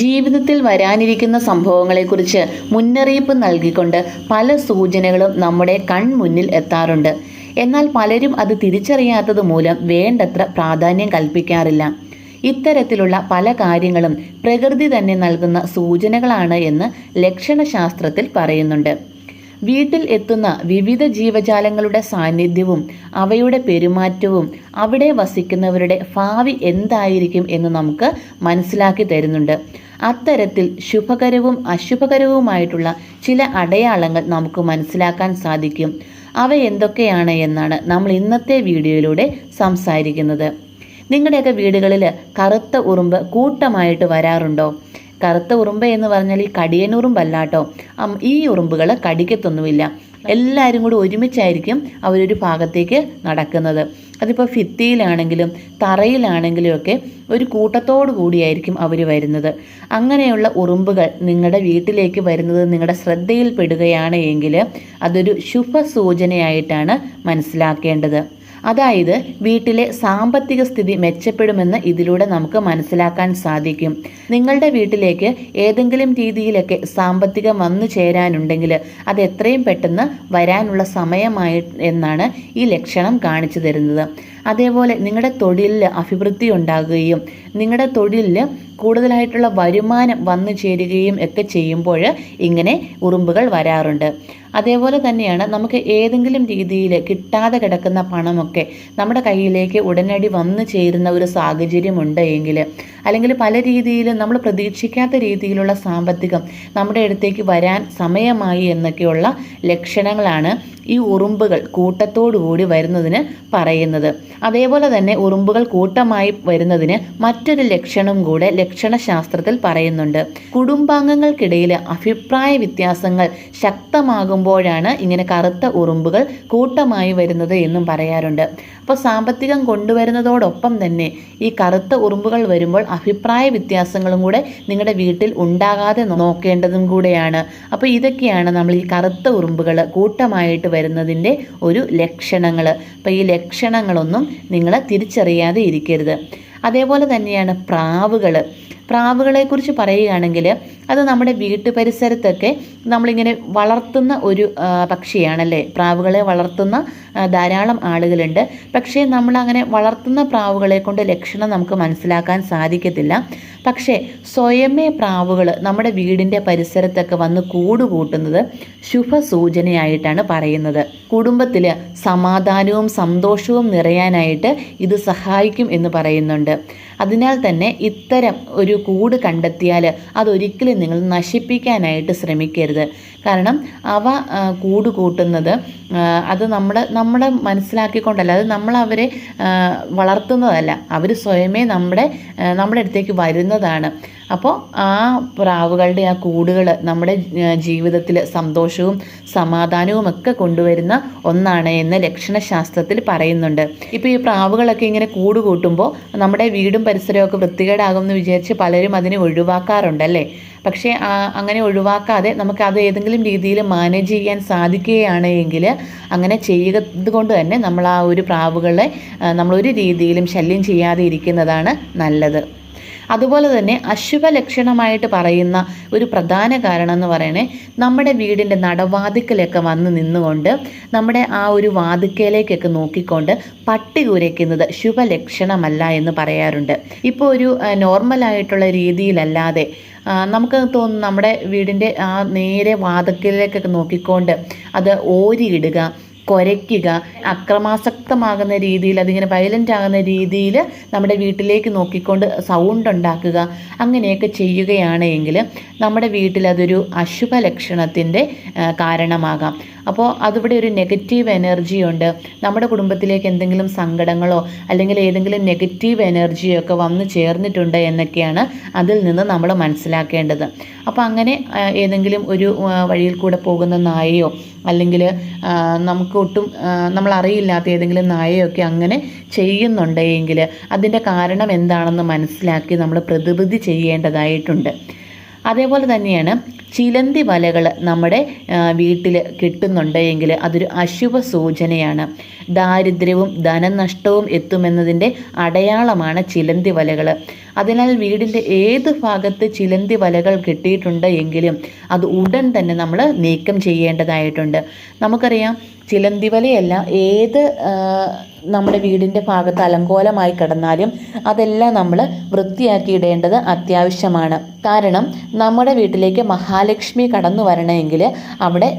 ജീവിതത്തിൽ വരാനിരിക്കുന്ന സംഭവങ്ങളെക്കുറിച്ച് മുന്നറിയിപ്പ് നൽകിക്കൊണ്ട് പല സൂചനകളും നമ്മുടെ കൺമുന്നിൽ എത്താറുണ്ട്. എന്നാൽ പലരും അത് തിരിച്ചറിയാത്തത് മൂലം വേണ്ടത്ര പ്രാധാന്യം കൽപ്പിക്കാറില്ല. ഇത്തരത്തിലുള്ള പല കാര്യങ്ങളും പ്രകൃതി തന്നെ നൽകുന്ന സൂചനകളാണ് എന്ന് ലക്ഷണശാസ്ത്രത്തിൽ പറയുന്നുണ്ട്. വീട്ടിൽ എത്തുന്ന വിവിധ ജീവജാലങ്ങളുടെ സാന്നിധ്യവും അവയുടെ പെരുമാറ്റവും അവിടെ വസിക്കുന്നവരുടെ ഭാവി എന്തായിരിക്കും എന്ന് നമുക്ക് മനസ്സിലാക്കി തരുന്നുണ്ട്. അത്തരത്തിൽ ശുഭകരവും അശുഭകരവുമായിട്ടുള്ള ചില അടയാളങ്ങൾ നമുക്ക് മനസ്സിലാക്കാൻ സാധിക്കും. അവ എന്തൊക്കെയാണ് എന്നാണ് നമ്മൾ ഇന്നത്തെ വീഡിയോയിലൂടെ സംസാരിക്കുന്നത്. നിങ്ങളുടെയൊക്കെ വീടുകളിൽ കറുത്ത ഉറുമ്പ് കൂട്ടമായിട്ട് വരാറുണ്ടോ? കറുത്ത ഉറുമ്പ് എന്ന് പറഞ്ഞാൽ ഈ കടിയൻ ഉറുമ്പല്ലാട്ടോ? ഈ ഉറുമ്പുകൾ കടിക്കത്തൊന്നുമില്ല. എല്ലാവരും കൂടി ഒരുമിച്ചായിരിക്കും അവരൊരു ഭാഗത്തേക്ക് നടക്കുന്നത്. അതിപ്പോൾ ഭിത്തിയിലാണെങ്കിലും തറയിലാണെങ്കിലും ഒക്കെ ഒരു കൂട്ടത്തോടു കൂടിയായിരിക്കും അവർ വരുന്നത്. അങ്ങനെയുള്ള ഉറുമ്പുകൾ നിങ്ങളുടെ വീട്ടിലേക്ക് വരുന്നത് നിങ്ങളുടെ ശ്രദ്ധയിൽപ്പെടുകയാണ് എങ്കിൽ അതൊരു ശുഭസൂചനയായിട്ടാണ് മനസ്സിലാക്കേണ്ടത്. അതായത് വീട്ടിലെ സാമ്പത്തിക സ്ഥിതി മെച്ചപ്പെടുമെന്ന് ഇതിലൂടെ നമുക്ക് മനസ്സിലാക്കാൻ സാധിക്കും. നിങ്ങളുടെ വീട്ടിലേക്ക് ഏതെങ്കിലും രീതിയിലൊക്കെ സാമ്പത്തികം വന്നു ചേരാനുണ്ടെങ്കിൽ അത് എത്രയും പെട്ടെന്ന് വരാനുള്ള സമയമായി എന്നാണ് ഈ ലക്ഷണം കാണിച്ചു തരുന്നത്. അതേപോലെ നിങ്ങളുടെ തൊഴിലിൽ അഭിവൃദ്ധി ഉണ്ടാകുകയും നിങ്ങളുടെ തൊഴിലിൽ കൂടുതലായിട്ടുള്ള വരുമാനം വന്നു ചേരുകയും ഒക്കെ ചെയ്യുമ്പോൾ ഇങ്ങനെ ഉറുമ്പുകൾ വരാറുണ്ട്. അതേപോലെ തന്നെയാണ് നമുക്ക് ഏതെങ്കിലും രീതിയിൽ കിട്ടാതെ കിടക്കുന്ന പണമൊക്കെ നമ്മുടെ കയ്യിലേക്ക് ഉടനടി വന്നു ചേരുന്ന ഒരു സാഹചര്യമുണ്ട് എങ്കിൽ അല്ലെങ്കിൽ പല രീതിയിലും നമ്മൾ പ്രതീക്ഷിക്കാത്ത രീതിയിലുള്ള സാമ്പത്തികം നമ്മുടെ അടുത്തേക്ക് വരാൻ സമയമായി എന്നൊക്കെയുള്ള ലക്ഷണങ്ങളാണ് ഈ ഉറുമ്പുകൾ കൂട്ടത്തോടുകൂടി വരുന്നതിന് പറയുന്നത്. അതേപോലെ തന്നെ ഉറുമ്പുകൾ കൂട്ടമായി വരുന്നതിന് മറ്റൊരു ലക്ഷണം കൂടെ ലക്ഷണശാസ്ത്രത്തിൽ പറയുന്നുണ്ട്. കുടുംബാംഗങ്ങൾക്കിടയിലെ അഭിപ്രായ വ്യത്യാസങ്ങൾ ശക്തമാകുമ്പോഴാണ് ഇങ്ങനെ കറുത്ത ഉറുമ്പുകൾ കൂട്ടമായി വരുന്നത് എന്നും പറയാറുണ്ട്. അപ്പോൾ സാമ്പത്തികം കൊണ്ടുവരുന്നതോടൊപ്പം തന്നെ ഈ കറുത്ത ഉറുമ്പുകൾ വരുമ്പോൾ അഭിപ്രായ വ്യത്യാസങ്ങളും കൂടെ നിങ്ങളുടെ വീട്ടിൽ ഉണ്ടാകാതെ നോക്കേണ്ടതും കൂടെയാണ്. അപ്പോൾ ഇതൊക്കെയാണ് നമ്മൾ ഈ കറുത്ത ഉറുമ്പുകൾ കൂട്ടമായിട്ട് വരുന്നതിന്റെ ഒരു ലക്ഷണങ്ങൾ. അപ്പോൾ ഈ ലക്ഷണങ്ങളൊന്നും നിങ്ങൾ തിരിച്ചറിയാതെ ഇരിക്കരുത്. അതേപോലെ തന്നെയാണ് പ്രാവുകൾ പ്രാവുകളെക്കുറിച്ച് പറയുകയാണെങ്കിൽ അത് നമ്മുടെ വീട്ടു പരിസരത്തൊക്കെ നമ്മളിങ്ങനെ വളർത്തുന്ന ഒരു പക്ഷിയാണല്ലേ? പ്രാവുകളെ വളർത്തുന്ന ധാരാളം ആളുകളുണ്ട്. പക്ഷേ നമ്മളങ്ങനെ വളർത്തുന്ന പ്രാവുകളെ കൊണ്ട് ലക്ഷണം നമുക്ക് മനസ്സിലാക്കാൻ സാധിക്കത്തില്ല. പക്ഷേ സ്വയമേ പ്രാവുകൾ നമ്മുടെ വീടിന്റെ പരിസരത്തൊക്കെ വന്ന് കൂടുകൂട്ടുന്നത് ശുഭസൂചനയായിട്ടാണ് പറയുന്നത്. കുടുംബത്തിൽ സമാധാനവും സന്തോഷവും നിറയാനായിട്ട് ഇത് സഹായിക്കും എന്ന് പറയുന്നുണ്ട്. അതിനാൽ തന്നെ ഇത്തരം ഒരു കൂട് കണ്ടെത്തിയാൽ അതൊരിക്കലും നിങ്ങൾ നശിപ്പിക്കാനായിട്ട് ശ്രമിക്കരുത്. കാരണം അവ കൂട് കൂട്ടുന്നത് അത് നമ്മുടെ നമ്മുടെ മനസ്സിലാക്കിക്കൊണ്ടല്ല അത് നമ്മൾ അവരെ വളർത്തുന്നതല്ല. അവർ സ്വയമേ നമ്മുടെ നമ്മുടെ അടുത്തേക്ക് വരുന്നതാണ്. അപ്പോൾ ആ പ്രാവുകളുടെ ആ കൂടുകൾ നമ്മുടെ ജീവിതത്തിൽ സന്തോഷവും സമാധാനവും ഒക്കെ കൊണ്ടുവരുന്ന ഒന്നാണ് എന്ന് ലക്ഷണശാസ്ത്രത്തിൽ പറയുന്നുണ്ട്. ഇപ്പോൾ ഈ പ്രാവുകളൊക്കെ ഇങ്ങനെ കൂട് കൂട്ടുമ്പോൾ നമ്മുടെ വീടും പരിസരമൊക്കെ വൃത്തികേടാകും എന്ന് വിചാരിച്ച് പലരും അതിനെ ഒഴിവാക്കാറുണ്ടല്ലേ പക്ഷേ അങ്ങനെ ഒഴിവാക്കാതെ നമുക്ക് അത് ഏതെങ്കിലും രീതിയിൽ മാനേജ് ചെയ്യാൻ സാധിക്കുകയാണ് എങ്കിൽ അങ്ങനെ ചെയ്യുന്നത് കൊണ്ട് തന്നെ നമ്മൾ ആ ഒരു പ്രാവുകളെ നമ്മളൊരു രീതിയിലും ശല്യം ചെയ്യാതെ ഇരിക്കുന്നതാണ് നല്ലത്. അതുപോലെ തന്നെ അശുഭ ലക്ഷണമായിട്ട് പറയുന്ന ഒരു പ്രധാന കാരണം എന്ന് പറയണേ നമ്മുടെ വീടിന്റെ നടവാതിക്കലൊക്കെ വന്ന് നിന്നുകൊണ്ട് നമ്മുടെ ആ ഒരു വാതിക്കയിലേക്കൊക്കെ നോക്കിക്കൊണ്ട് പട്ടി കുരയ്ക്കുന്നത് ശുഭലക്ഷണമല്ല എന്ന് പറയാറുണ്ട്. ഇപ്പോൾ ഒരു നോർമലായിട്ടുള്ള രീതിയിലല്ലാതെ നമുക്ക് തോന്നുന്നു നമ്മുടെ വീടിന്റെ ആ നേരെ വാതക്കലിലേക്കൊക്കെ നോക്കിക്കൊണ്ട് അത് ഓരിയിടുക കുരയ്ക്കുക അക്രമാസക്തമാകുന്ന രീതിയിൽ അതിങ്ങനെ വയലന്റ് ആകുന്ന രീതിയിൽ നമ്മുടെ വീട്ടിലേക്ക് നോക്കിക്കൊണ്ട് സൗണ്ട് ഉണ്ടാക്കുക അങ്ങനെയൊക്കെ ചെയ്യുകയാണെങ്കിൽ നമ്മുടെ വീട്ടിൽ അതൊരു അശുഭ ലക്ഷണത്തിന്റെ കാരണമാകാം. അപ്പോൾ അതിവിടെ ഒരു നെഗറ്റീവ് എനർജി ഉണ്ട്. നമ്മുടെ കുടുംബത്തിലേക്ക് എന്തെങ്കിലും സങ്കടങ്ങളോ അല്ലെങ്കിൽ ഏതെങ്കിലും നെഗറ്റീവ് എനർജിയോ ഒക്കെ വന്നു ചേർന്നിട്ടുണ്ട് എന്നൊക്കെയാണ് അതിൽ നിന്ന് നമ്മൾ മനസ്സിലാക്കേണ്ടത്. അപ്പോൾ അങ്ങനെ ഏതെങ്കിലും ഒരു വഴിയിൽ കൂടെ പോകുന്ന നായയോ അല്ലെങ്കിൽ നമുക്ക് ഒട്ടും നമ്മൾ അറിയില്ലാത്ത ഏതെങ്കിലും നായയൊക്കെ അങ്ങനെ ചെയ്യുന്നുണ്ടെങ്കിൽ അതിന്റെ കാരണം എന്താണെന്ന് മനസ്സിലാക്കി നമ്മൾ പ്രതിവിധി ചെയ്യേണ്ടതായിട്ടുണ്ട്. അതേപോലെ തന്നെയാണ് ചിലന്തി വലകൾ നമ്മുടെ വീട്ടിൽ കിട്ടുന്നുണ്ട് എങ്കിൽ അതൊരു അശുഭ സൂചനയാണ്. ദാരിദ്ര്യവും ധനനഷ്ടവും എത്തുമെന്നതിന്റെ അടയാളമാണ് ചിലന്തി വലകൾ അതിനാൽ വീടിന്റെ ഏത് ഭാഗത്ത് ചിലന്തി വലകൾ കിട്ടിയിട്ടുണ്ട് എങ്കിലും അത് ഉടൻ തന്നെ നമ്മൾ നീക്കം ചെയ്യേണ്ടതായിട്ടുണ്ട്. നമുക്കറിയാം ചിലന്തി വലയല്ല ഏത് നമ്മുടെ വീടിന്റെ ഭാഗത്ത് അലങ്കോലമായി കിടന്നാലും അതെല്ലാം നമ്മൾ വൃത്തിയാക്കിയിടേണ്ടത് അത്യാവശ്യമാണ്. കാരണം നമ്മുടെ വീട്ടിലേക്ക് മഹാലക്ഷ്മി കടന്നു വരണമെങ്കിൽ അവിടെ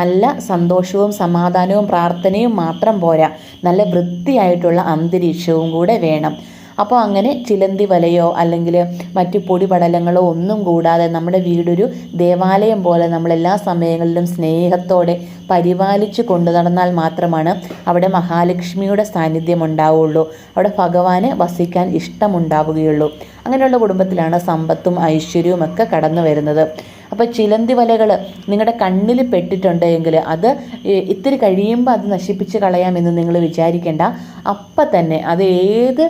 നല്ല സന്തോഷവും സമാധാനവും പ്രാർത്ഥനയും മാത്രം പോരാ. നല്ല വൃത്തിയായിട്ടുള്ള അന്തരീക്ഷവും കൂടെ വേണം. അപ്പോൾ അങ്ങനെ ചിലന്തി വലയോ അല്ലെങ്കിൽ മറ്റു പൊടിപടലങ്ങളോ ഒന്നും കൂടാതെ നമ്മുടെ വീടൊരു ദേവാലയം പോലെ നമ്മൾ എല്ലാ സമയങ്ങളിലും സ്നേഹത്തോടെ പരിപാലിച്ചു കൊണ്ടു നടന്നാൽ മാത്രമാണ് അവിടെ മഹാലക്ഷ്മിയുടെ സാന്നിധ്യം ഉണ്ടാവുകയുള്ളൂ അവിടെ ഭഗവാന് വസിക്കാൻ ഇഷ്ടമുണ്ടാവുകയുള്ളൂ. അങ്ങനെയുള്ള കുടുംബത്തിലാണ് സമ്പത്തും ഐശ്വര്യവും ഒക്കെ കടന്നു വരുന്നത്. അപ്പോൾ ചിലന്തി വലകൾ നിങ്ങളുടെ കണ്ണിൽ പെട്ടിട്ടുണ്ടെങ്കിൽ അത് ഇത്തിരി കഴിയുമ്പോൾ അത് നശിപ്പിച്ച് കളയാമെന്ന് നിങ്ങൾ വിചാരിക്കേണ്ട. അപ്പം തന്നെ അത് ഏത്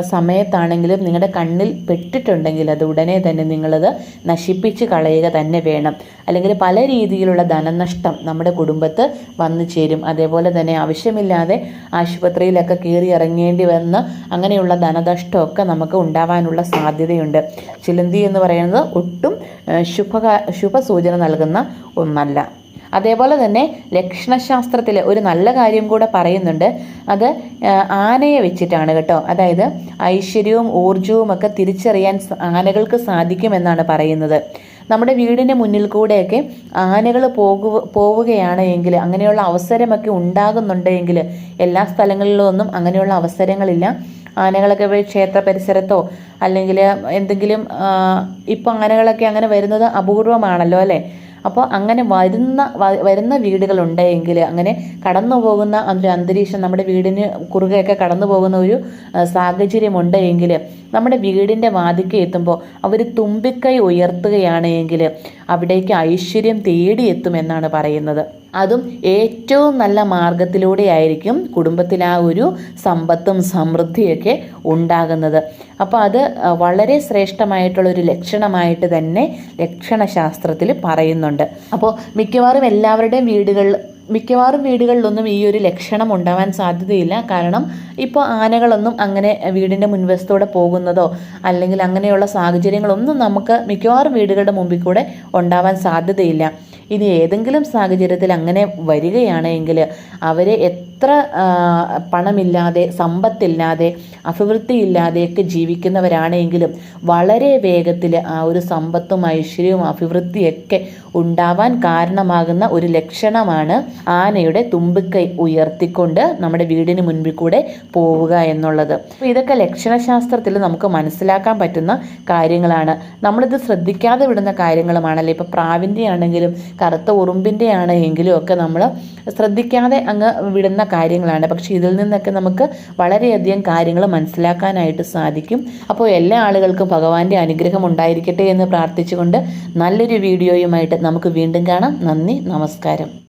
സമയത്താണെങ്കിലും നിങ്ങളുടെ കണ്ണിൽ പെട്ടിട്ടുണ്ടെങ്കിൽ അത് ഉടനെ തന്നെ നിങ്ങളത് നശിപ്പിച്ച് കളയുക തന്നെ വേണം. അല്ലെങ്കിൽ പല രീതിയിലുള്ള ധനനഷ്ടം നമ്മുടെ കുടുംബത്ത് വന്നു ചേരും. അതേപോലെ തന്നെ ആവശ്യമില്ലാതെ ആശുപത്രിയിലൊക്കെ കയറി ഇറങ്ങേണ്ടി വന്ന് അങ്ങനെയുള്ള ധനനഷ്ടമൊക്കെ നമുക്ക് ഉണ്ടാവാനുള്ള സാധ്യതയുണ്ട്. ചിലന്തി എന്ന് പറയുന്നത് ഒട്ടും ശുഭ ശുഭസൂചന നൽകുന്ന ഒന്നല്ല. അതേപോലെ തന്നെ ലക്ഷണശാസ്ത്രത്തിൽ ഒരു നല്ല കാര്യം കൂടെ പറയുന്നുണ്ട്. അത് ആനയെ വെച്ചിട്ടാണ് കേട്ടോ. അതായത് ഐശ്വര്യവും ഊർജവും ഒക്കെ തിരിച്ചറിയാൻ ആനകൾക്ക് സാധിക്കുമെന്നാണ് പറയുന്നത്. നമ്മുടെ വീടിന് മുന്നിൽ കൂടെയൊക്കെ ആനകൾ പോകു പോവുകയാണ് എങ്കിൽ അങ്ങനെയുള്ള അവസരമൊക്കെ ഉണ്ടാകുന്നുണ്ടെങ്കിൽ എല്ലാ സ്ഥലങ്ങളിലും ഒന്നും അങ്ങനെയുള്ള അവസരങ്ങളില്ല. ആനകളൊക്കെ ക്ഷേത്ര പരിസരത്തോ അല്ലെങ്കിൽ എന്തെങ്കിലും ഇപ്പോൾ ആനകളൊക്കെ അങ്ങനെ വരുന്നത് അപൂർവമാണല്ലോ അല്ലേ? അപ്പോൾ അങ്ങനെ വരുന്ന വരുന്ന വീടുകളുണ്ടെങ്കിൽ അങ്ങനെ കടന്നു പോകുന്ന ഒരു അന്തരീക്ഷം നമ്മുടെ വീടിന് കുറുകെയൊക്കെ കടന്നു പോകുന്ന ഒരു സാഹചര്യമുണ്ട് എങ്കിൽ നമ്മുടെ വീടിന്റെ വാതിക്ക് എത്തുമ്പോൾ അവർ തുമ്പിക്കൈ ഉയർത്തുകയാണ് എങ്കിൽ അവിടേക്ക് ഐശ്വര്യം തേടിയെത്തുമെന്നാണ് പറയുന്നത്. അതും ഏറ്റവും നല്ല മാർഗത്തിലൂടെ ആയിരിക്കും കുടുംബത്തിൽ ആ ഒരു സമ്പത്തും സമൃദ്ധിയൊക്കെ ഉണ്ടാകുന്നത്. അപ്പോൾ അത് വളരെ ശ്രേഷ്ഠമായിട്ടുള്ളൊരു ലക്ഷണമായിട്ട് തന്നെ ലക്ഷണശാസ്ത്രത്തിൽ പറയുന്നുണ്ട്. അപ്പോൾ മിക്കവാറും എല്ലാവരുടെയും വീടുകൾ മിക്കവാറും വീടുകളിലൊന്നും ഈ ഒരു ലക്ഷണം ഉണ്ടാവാൻ സാധ്യതയില്ല. കാരണം ഇപ്പോൾ ആനകളൊന്നും അങ്ങനെ വീടിന്റെ മുൻവശത്തൂടെ പോകുന്നതോ അല്ലെങ്കിൽ അങ്ങനെയുള്ള സാഹചര്യങ്ങളൊന്നും നമുക്ക് മിക്കവാറും വീടുകളുടെ മുമ്പിൽ കൂടെ ഉണ്ടാവാൻ സാധ്യതയില്ല. ഇനി ഏതെങ്കിലും സാഹചര്യത്തിൽ അങ്ങനെ വരികയാണെങ്കിൽ അവരെ എത്ര പണമില്ലാതെ സമ്പത്തില്ലാതെ അഭിവൃദ്ധിയില്ലാതെയൊക്കെ ജീവിക്കുന്നവരാണെങ്കിലും വളരെ വേഗത്തിൽ ആ ഒരു സമ്പത്തും ഐശ്വര്യവും അഭിവൃദ്ധിയൊക്കെ ഉണ്ടാവാൻ കാരണമാകുന്ന ഒരു ലക്ഷണമാണ് ആനയുടെ തുമ്പിക്കൈ ഉയർത്തിക്കൊണ്ട് നമ്മുടെ വീടിന് മുൻപിൽ കൂടെ പോവുക എന്നുള്ളത്. അപ്പോൾ ഇതൊക്കെ ലക്ഷണശാസ്ത്രത്തിൽ നമുക്ക് മനസ്സിലാക്കാൻ പറ്റുന്ന കാര്യങ്ങളാണ്. നമ്മളിത് ശ്രദ്ധിക്കാതെ വിടുന്ന കാര്യങ്ങളുമാണല്ലോ? ഇപ്പോൾ പ്രാവിന്റെ ആണെങ്കിലും കറുത്ത ഉറുമ്പിന്റെ ആണ് എങ്കിലും ഒക്കെ നമ്മൾ ശ്രദ്ധിക്കാതെ അങ്ങ് വിടുന്ന കാര്യങ്ങളാണ്. പക്ഷെ ഇതിൽ നിന്നൊക്കെ നമുക്ക് വളരെയധികം കാര്യങ്ങൾ മനസ്സിലാക്കാനായിട്ട് സാധിക്കും. അപ്പോൾ എല്ലാ ആളുകൾക്കും ഭഗവാന്റെ അനുഗ്രഹം ഉണ്ടായിരിക്കട്ടെ എന്ന് പ്രാർത്ഥിച്ചുകൊണ്ട് നല്ലൊരു വീഡിയോയുമായിട്ട് നമുക്ക് വീണ്ടും കാണാം. നന്ദി നമസ്കാരം.